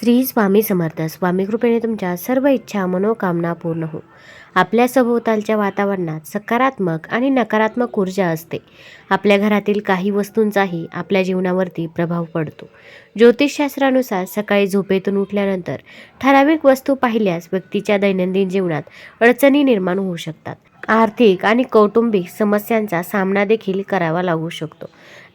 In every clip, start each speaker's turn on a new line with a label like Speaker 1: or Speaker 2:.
Speaker 1: श्री स्वामी समर्थ. स्वामी कृपेने तुमच्या सर्व इच्छा मनोकामना पूर्ण हो. आपल्या सभोवतालच्या वातावरणात सकारात्मक आणि नकारात्मक ऊर्जा असते. आपल्या घरातील काही वस्तूंचाही आपल्या जीवनावरती प्रभाव पडतो. ज्योतिषशास्त्रानुसार सकाळी झोपेतून उठल्यानंतर ठराविक वस्तू पाहिल्यास व्यक्तीच्या दैनंदिन जीवनात अडचणी निर्माण होऊ शकतात. आर्थिक आणि कौटुंबिक समस्यांचा सामना देखील करावा लागू शकतो.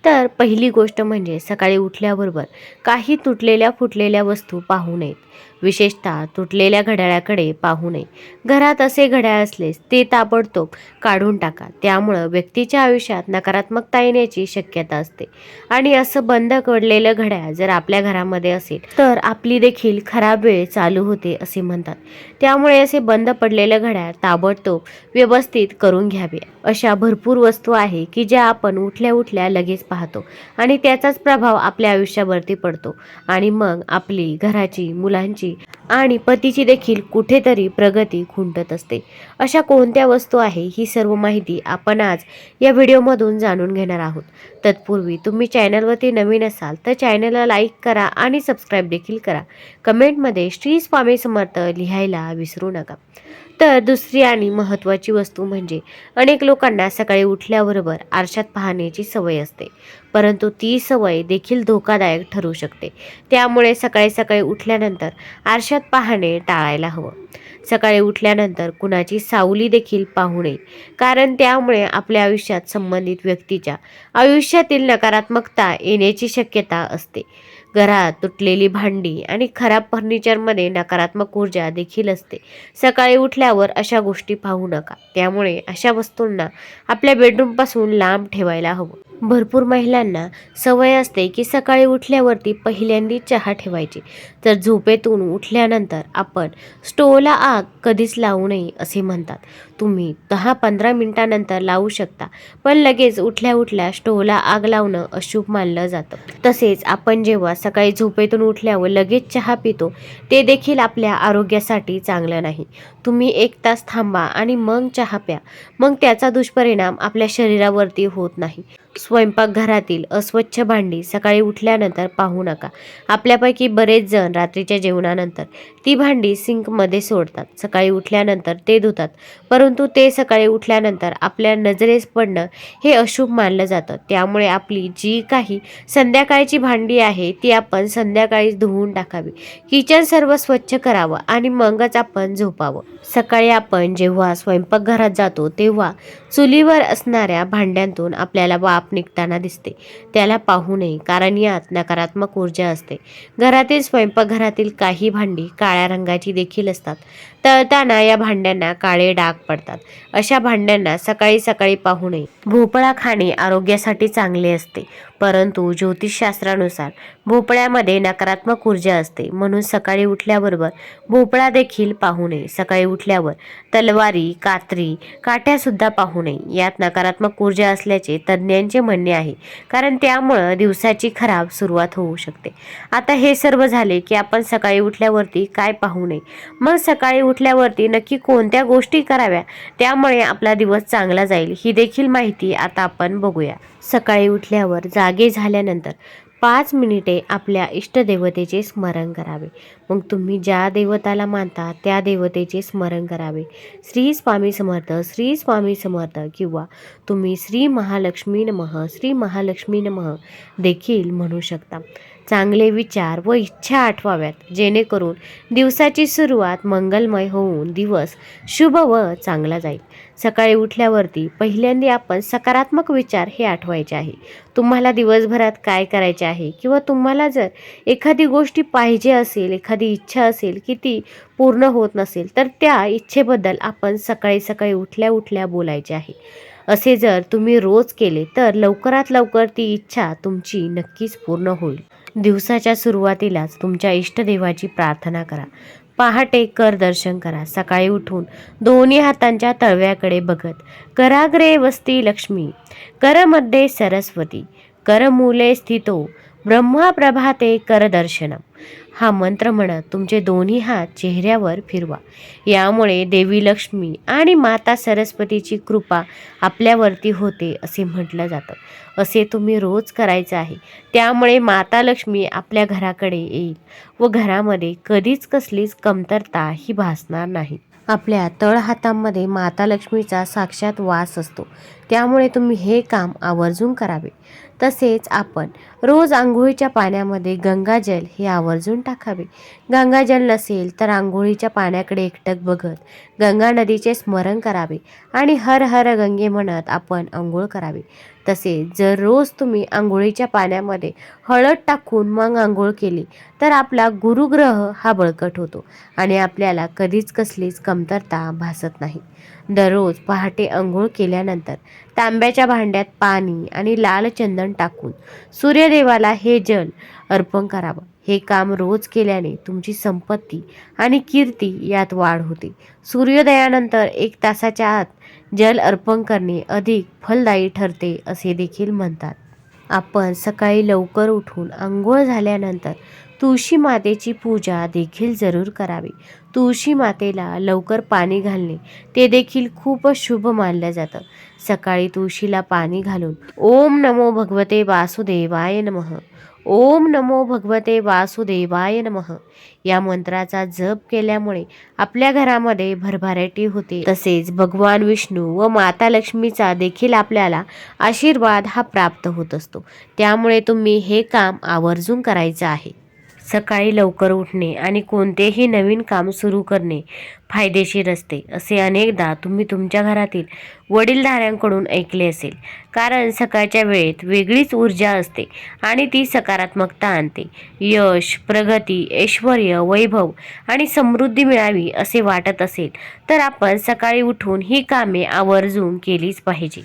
Speaker 1: तर पहिली गोष्ट म्हणजे सकाळी उठल्याबरोबर काही तुटलेल्या फुटलेल्या वस्तू पाहू नयेत. विशेषतः तुटलेल्या घड्याळाकडे पाहू नये. घरात असे घड्याळ असलेच ते ताबडतोब काढून टाका. त्यामुळं व्यक्तीच्या आयुष्यात नकारात्मकता येण्याची शक्यता असते. आणि असं बंद पडलेलं घड्याळ जर आपल्या घरामध्ये असेल तर आपली देखील खराब वेळ चालू होते असे म्हणतात. त्यामुळे असे बंद पडलेलं घड्याळ ताबडतोब व्यवस्थित करून घ्यावे. अशा भरपूर वस्तू आहे की ज्या आपण उठल्या उठल्या लगेच पाहतो आणि त्याचाच प्रभाव आपल्या आयुष्यावरती पडतो. आणि मग आपली घराची मुलांची आणि पतीची देखील कुठेतरी प्रगती खुंटत असते. अशा कोणत्या वस्तू आहे ही सर्व माहिती आपण आज या व्हिडिओमधून जाणून घेणार आहोत. तत्पूर्वी तुम्ही चॅनलवरती नवीन असाल तर चॅनलला लाईक करा आणि सबस्क्राईब देखील करा. कमेंटमध्ये श्री स्वामी समर्थ लिहायला विसरू नका. तर दुसरी आणि महत्त्वाची वस्तू म्हणजे अनेक लोकांना सकाळी उठल्याबरोबर आरशात पाहण्याची सवय असते. परंतु ती सवय देखील धोकादायक ठरू शकते. त्यामुळे सकाळी सकाळी उठल्यानंतर आरशात पाहणे टाळायला हवं. सकाळी उठल्यानंतर कुणाची सावली देखील पाहू नये. कारण त्यामुळे आपल्या आयुष्यात संबंधित व्यक्तीच्या आयुष्यातील नकारात्मकता येण्याची शक्यता असते. घरात तुटलेली भांडी आणि खराब फर्निचरमध्ये नकारात्मक ऊर्जा देखील असते. सकाळी उठल्यावर अशा गोष्टी पाहू नका. त्यामुळे अशा वस्तूंना आपल्या बेडरूमपासून लांब ठेवायला हवं. भरपूर महिलांना सवय असते की सकाळी उठल्यावरती पहिल्यांदी चहा ठेवायची. तर झोपेतून उठल्यानंतर आपण स्टोवला आग कधीच लावू नये असे म्हणतात. तुम्ही दहा पंधरा मिनिटानंतर लावू शकता. पण लगेच उठल्या उठल्या स्टोवला आग लावणं अशुभ मानलं जातं. तसेच आपण जेव्हा सकाळी झोपेतून उठल्यावर लगेच चहा पितो ते देखील आपल्या आरोग्यासाठी चांगलं नाही. तुम्ही एक तास थांबा आणि मग चहा प्या. मग त्याचा दुष्परिणाम आपल्या शरीरावरती होत नाही. स्वयंपाकघरातील अस्वच्छ भांडी सकाळी उठल्यानंतर पाहू नका. आपल्यापैकी बरेच जण रात्रीच्या जेवणानंतर ती भांडी सिंकमध्ये सोडतात. सकाळी उठल्यानंतर ते धुतात. परंतु परंतु ते सकाळी उठल्यानंतर आपल्या नजरेस पडणं हे अशुभ मानलं जातं. त्यामुळे आपली जी काही संध्याकाळची भांडी आहे ती आपण संध्याकाळी धुवून टाकावी. किचन सर्व स्वच्छ करावं आणि मगच आपण झोपावं. सकाळी आपण जेव्हा स्वयंपाकघरात जातो तेव्हा चुलीवर असणाऱ्या भांड्यांतून आपल्याला वाफ निघताना दिसते. त्याला पाहू नये कारण यात नकारात्मक ऊर्जा असते. घरातील स्वयंपाकघरातील काही भांडी काळ्या रंगाची देखील असतात. तळताना या भांड्यांना काळे डाग पडतात. अशा भांड्यांना सकाळी सकाळी पाहू नये. भोपळा खाणे आरोग्यासाठी चांगले असते. परंतु ज्योतिषशास्त्रानुसार भोपळ्यामध्ये नकारात्मक ऊर्जा असते. म्हणून सकाळी उठल्याबरोबर भोपळा देखील पाहू नये. सकाळी उठल्यावर तलवारी कात्री काठ्यासुद्धा पाहू नये. यात नकारात्मक ऊर्जा असल्याचे तज्ज्ञांचे म्हणणे आहे. कारण त्यामुळं दिवसाची खराब सुरुवात होऊ शकते. आता हे सर्व झाले की आपण सकाळी उठल्यावरती काय पाहू नये? मग सकाळी उठल्यावरती नक्की कोणत्या गोष्टी कराव्या? त्यामुळे आपला दिवस चांगला जाईल. ही देखील माहिती आता आपण बघूया. सकाळी उठल्यावर जागे झाल्यानंतर पाच मिनिटे आपल्या इष्टदेवतेचे स्मरण करावे. मग तुम्ही ज्या देवताला मानता त्या देवतेचे स्मरण करावे. श्री स्वामी समर्थ श्री स्वामी समर्थ किंवा तुम्ही श्री महालक्ष्मी नमः श्री महालक्ष्मी नमः देखील म्हणू शकता. चांगले विचार व इच्छा आठवाव्यात. जेणेकरून दिवसाची सुरुवात मंगलमय होऊन दिवस शुभ व चांगला जाईल. सकाळी उठल्यावरती पहिल्यांदा आपण सकारात्मक विचार हे आठवायचे आहे. तुम्हाला दिवसभरात काय करायचे आहे? किंवा तुम्हाला जर एखादी गोष्टी पाहिजे असेल एखादी इच्छा असेल की ती पूर्ण होत नसेल तर त्या इच्छेबद्दल आपण सकाळी सकाळी उठल्या उठल्या बोलायचे आहे. असे जर तुम्ही रोज केले तर लवकरात लवकर ती इच्छा तुमची नक्कीच पूर्ण होईल. दिवसाच्या सुरुवातीलाच तुमच्या इष्टदेवाची प्रार्थना करा. पहाटे कर दर्शन करा. सकाळी उठून दोन्ही हातांच्या तळव्याकडे बघत कराग्रे वस्ती लक्ष्मी करमध्ये सरस्वती करमूले स्थितो. ब्रह्मा प्रभाते हा मंत्र म्हणत तुमचे दोन्ही हात चेहऱ्यावर फिरवा. यामुळे देवी लक्ष्मी आणि माता सरस्वतीची कृपा आपल्यावरती होते असे म्हटलं जातं. असे तुम्ही रोज करायचं आहे. त्यामुळे माता लक्ष्मी आपल्या घराकडे येईल व घरामध्ये कधीच कसलीच कमतरता ही भासणार नाही. आपल्या तळहातांमध्ये माता लक्ष्मीचा साक्षात वास असतो. त्यामुळे तुम्ही हे काम आवर्जून करावे. तसेच आपण रोज आंघोळीच्या पाण्यामध्ये गंगाजल हे आवर्जून टाकावे. गंगाजल नसेल तर आंघोळीच्या पाण्याकडे एकटक बघत गंगा नदीचे स्मरण करावे आणि हर हर गंगे म्हणत आपण आंघोळ करावी. तसेच जर रोज तुम्ही आंघोळीच्या पाण्यामध्ये हळद टाकून मग आंघोळ केली तर आपला गुरुग्रह हा बळकट होतो आणि आपल्याला कधीच कसलीच कमतरता भासत नाही. दररोज पहाटे आंघोळ केल्यानंतर तांब्याच्या भांड्यात पाणी आणि लाल चंदन टाकून सूर्यदेवाला हे जल अर्पण करावं. हे काम रोज केल्याने तुमची संपत्ती आणि कीर्ती यात वाढ होते. सूर्योदयानंतर एक तासाच्या आत जल अर्पण करणे अधिक फलदायी ठरते असे देखील म्हणतात. आपण सकाळी लवकर उठून आंघोळ झाल्यानंतर तुळशी मातेची पूजा देखील जरूर करावी. तुळशी मातेला लवकर पाणी घालणे ते देखील खूपच शुभ मानलं जातं. सकाळी तुळशीला पाणी घालून ओम नमो भगवते वासुदेवाय नम. ओम नमो भगवते वासुदेवाय नम. या मंत्राचा जप केल्यामुळे आपल्या घरामध्ये भरभराटी होते. तसेच भगवान विष्णू व माता लक्ष्मीचा देखील आपल्याला आशीर्वाद हा प्राप्त होत असतो. त्यामुळे तुम्ही हे काम आवर्जून करायचं आहे. सकाळी लवकर उठणे आणि कोणतेही नवीन काम सुरू करणे फायदेशीर असते असे अनेकदा तुम्ही तुमच्या घरातील वडीलधाऱ्यांकडून ऐकले असेल. कारण सकाळच्या वेळेत वेगळीच ऊर्जा असते आणि ती सकारात्मकता आणते. यश प्रगती ऐश्वर वैभव आणि समृद्धी मिळावी असे वाटत असेल तर आपण सकाळी उठून ही कामे आवर्जून केलीच पाहिजे.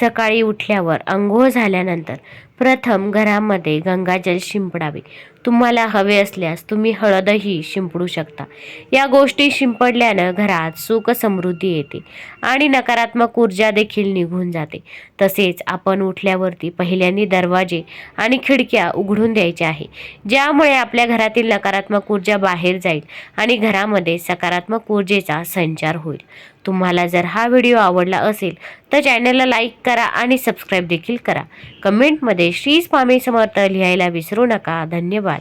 Speaker 1: सकाळी उठल्यावर अंघोळ झाल्यानंतर प्रथम घरामध्ये गंगाजल शिंपडावे. तुम्हाला हवे असल्यास तुम्ही हळदही शिंपडू शकता. या गोष्टी शिंपडल्यानं घरात सुख समृद्धी येते आणि नकारात्मक ऊर्जा देखील निघून जाते. तसेच आपण उठल्यावरती पहिल्यांदा दरवाजे आणि खिडक्या उघडून द्यायच्या आहे ज्यामुळे आपल्या घरातील नकारात्मक ऊर्जा बाहेर जाईल आणि घरामध्ये सकारात्मक ऊर्जेचा संचार होईल. तुम्हाला जर हा व्हिडिओ आवडला असेल तर चॅनलला लाईक करा आणि सबस्क्राईब देखील करा. कमेंटमध्ये श्री स्वामी समर्थ लिहायला विसरू नका. धन्यवाद.